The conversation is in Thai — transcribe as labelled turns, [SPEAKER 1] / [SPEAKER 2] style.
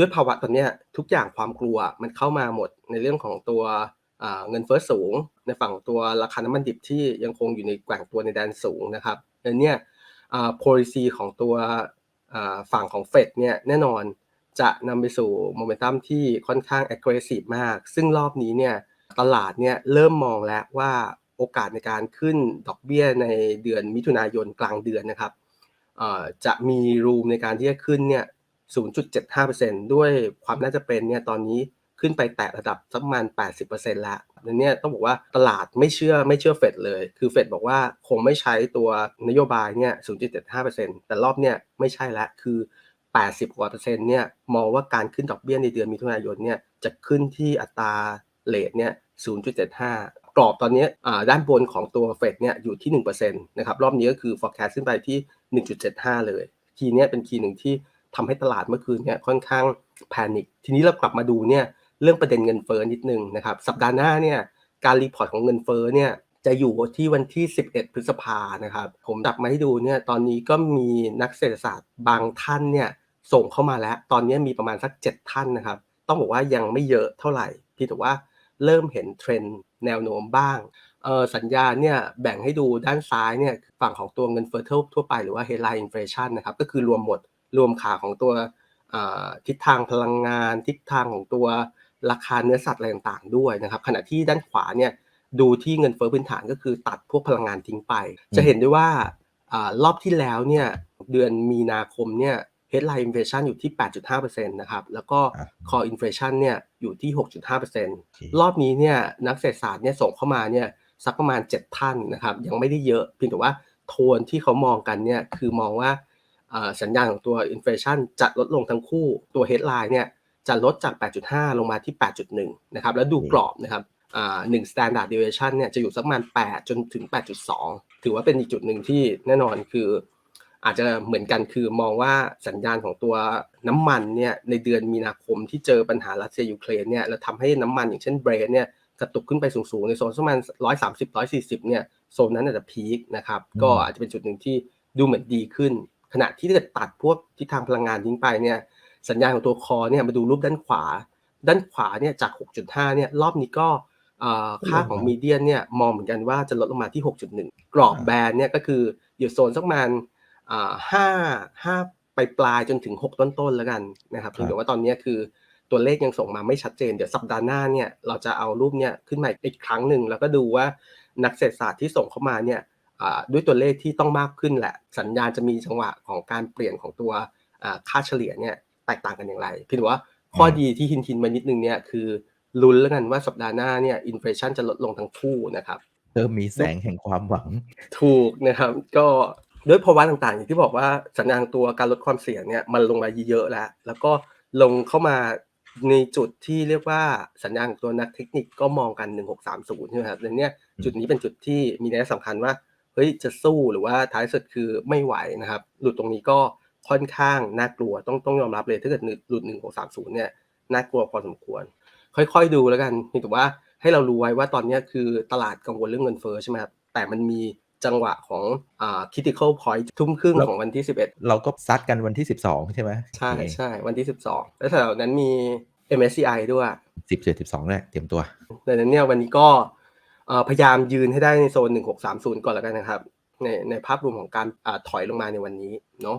[SPEAKER 1] ด้วยภาวะตอนนี้ทุกอย่างความกลัวมันเข้ามาหมดในเรื่องของตัวเงินเฟ้อสูง ในฝั่งตัวราคาน้ำมันดิบที่ยังคงอยู่ในแกว่งตัวในแดนสูงนะครับดังนั้นเนี่ยอ่า policy ของตัวฝั่งของเฟดเนี่ยแน่นอนจะนำไปสู่โมเมนตัมที่ค่อนข้าง aggressive มาก ซึ่งรอบนี้เนี่ยตลาดเนี่ยเริ่มมองแล้วว่าโอกาสในการขึ้นดอกเบี้ยในเดือนมิถุนายนกลางเดือนนะครับจะมีรูมในการที่จะขึ้นเนี่ย 0.75%ด้วยความน่าจะเป็นเนี่ยตอนนี้ขึ้นไปแตะระดับสักประมาณ 80%แล้วดังนี้ต้องบอกว่าตลาดไม่เชื่อไม่เชื่อเฟดเลย คือเฟดบอกว่าคงไม่ใช้ตัวนโยบายเนี่ย 0.75%แต่รอบเนี่ยไม่ใช่ละ คือ 80 กว่าเปอร์เซ็นต์เนี่ยมองว่าการขึ้นดอกเบี้ยในเดือนมิถุนายนเนี่ยจะขึ้นที่อัตราเรทเนี่ย 0.75 กรอบตอนนี้ด้านบนของตัวเฟดเนี่ยอยู่ที่1%นะครับ รอบนี้ก็คือ forecast ขึ้นไปที่ 1.75 เลย คีย์เนี้ยเป็นคีย์หนึ่งที่ ทำให้ตลาดเมื่อคืนเนี่ยค่อนข้างแพนิคทีนี้เรากลับมาดูเนี่ยเรื่องประเด็นเงินเฟ้อนิดนึงนะครับสัปดาห์หน้าเนี่ยการรีพอร์ตของเงินเฟ้อเนี่ยจะอยู่ที่วันที่ 11 พฤษภานะครับ ผมดับมาให้ดูเนี่ยตอนนี้ก็มีนักเศรษฐศาสตร์บางท่านเนี่ยส่งเข้ามาแล้ว ตอนนี้มีประมาณสัก 7 ท่านนะครับ ต้องบอกว่ายังไม่เยอะเท่าไหร่พี่แต่ว่าเริ่มเห็นเทรนด์แนวโน้มบ้างสัญญาณเนี่ยแบ่งให้ดูด้านซ้ายเนี่ยฝั่งของตัวเงินเฟ้อทั่วไปหรือว่า headline inflation นะครับก็คือรวมหมด รวมขาของตัวทิศทางพลังงาน ทิศทางของตัวราคาเนื้อสัตว์อะไรต่างๆด้วยนะครับขณะที่ด้านขวาเนี่ยดูที่เงินเฟ้อพื้นฐานก็คือตัดพวกพลังงานทิ้งไป จะเห็นได้ว่ารอบที่แล้วเนี่ยเดือนมีนาคมเนี่ย headline inflation อยู่ที่ 8.5%นะครับ แล้วก็ core inflation เนี่ยอยู่ที่ 6.5%รอบนี้เนี่ยนักเศรษฐศาสตร์เนี่ยส่งเข้ามาเนี่ยสักประมาณ 7 ท่านนะครับ ยังไม่ได้เยอะเพียงแต่ว่าโทนที่เขามองกันเนี่ยคือมองว่า สัญญาณของตัว inflation จะลดลงทั้งคู่ตัว headline เนี่ยจะลดจาก 8.5 ลงมาที่ 8.1 นะครับ แล้วดูกรอบนะครับหนึ่ง standard deviation เนี่ยจะอยู่สักประมาณ 8 จนถึง 8.2 ถือว่าเป็นอีกจุดหนึ่งที่แน่นอนคือ อาจจะเหมือนกันคือมองว่าสัญญาณของตัวน้ำมันเนี่ยในเดือนมีนาคมที่เจอปัญหารัสเซียยูเครนเนี่ยแล้วทำให้น้ำมันอย่างเช่นเบรนเนี่ยกระตุกขึ้นไปสูงๆ ในโซนประมาณ 130 140 เนี่ยโซนนั้นอาจจะพีคนะครับ ก็อาจจะเป็นจุดหนึ่งที่ดูเหมือนดีขึ้น ขณะที่ถ้าเกิดตัดพวกทิศทางพลังงานทิ้งไปเนี่ยสัญญาณของตัวคอเนี่ยมาดูรูปด้านขวา ด้านขวาเนี่ยจาก 6.5 เนี่ยรอบนี้ก็ค่าของมีเดียนเนี่ยมองเหมือนกันว่าจะลดลงมาที่ 6.1 กรอบแบนเนี่ยก็คืออยู่โซนสักประมาณห้าห้าไปปลายจนถึง 6 ต้นๆแล้วกันนะครับถึงแต่ว่าตอนนี้คือตัวเลขยังส่งมาไม่ชัดเจน เดี๋ยวสัปดาห์หน้าเนี่ยเราจะเอารูปเนี่ยขึ้นมาอีกครั้งหนึ่งแล้วก็ดูว่านักเศรษฐศาสตร์ที่ส่งเข้ามาเนี่ย ด้วยตัวเลขที่ต้องมากขึ้นแหละ สัญญาณจะมีจังหวะของการเปลี่ยนของตัวค่าเฉลี่ยเนี่ยแตกต่างกันอย่างไรพี่ถือว่าข้อดีที่หินทินมานิดนึงเนี่ยคือลุ้นแล้วกันว่าสัปดาห์หน้าเนี่ยอินฟลชันจะลดลงทั้งคู่นะครับ
[SPEAKER 2] เริ่มมีแสงแห่งความหวัง
[SPEAKER 1] ถูกนะครับ ก็ด้วยภาวะต่างๆ อย่างที่บอกว่าสัญญาณตัวการลดความเสี่ยงเนี่ยมันลงมาเยอะแล้ว แล้วก็ลงเข้ามาในจุดที่เรียกว่าสัญญาณของตัวนักเทคนิคก็มองกัน 1630ใช่ไหมครับในเนี้ยจุดนี้เป็นจุดที่มีนัยสำคัญว่า เฮ้ยจะสู้หรือว่าท้ายสุดคือไม่ไหวนะครับ หลุดตรงนี้ก็ค่อนข้างน่ากลัวต้องต้องยอมรับเลยถ้าเกิดหลุด1630เนี่ยน่ากลัวพอสมควร ค่อยๆดูแล้วกันนี่ถือว่าให้เรารู้ไว้ว่าตอนนี้คือตลาดกังวลเรื่องเงินเฟ้อใช่ไหมครับแต่มันมีจังหวะของอ่า critical point ทุ่มครึ่งของวันที่ 11
[SPEAKER 2] เราก็ซัดกันวันที่ 12 ใช่ไหม
[SPEAKER 1] ใช่ใช่วันที่ 12 แล้วแถวนั้นมี MSCI ด้วย
[SPEAKER 2] 10 11 12เนี่ยเตรียมตัว
[SPEAKER 1] ดังนั้นเนี่ยวันนี้ก็ พยายามยืนให้ได้ในโซน 1630 ก่อนแล้วกันนะครับ ในในภาพรวมของการอถอยลงมาในวันนี้เนาะ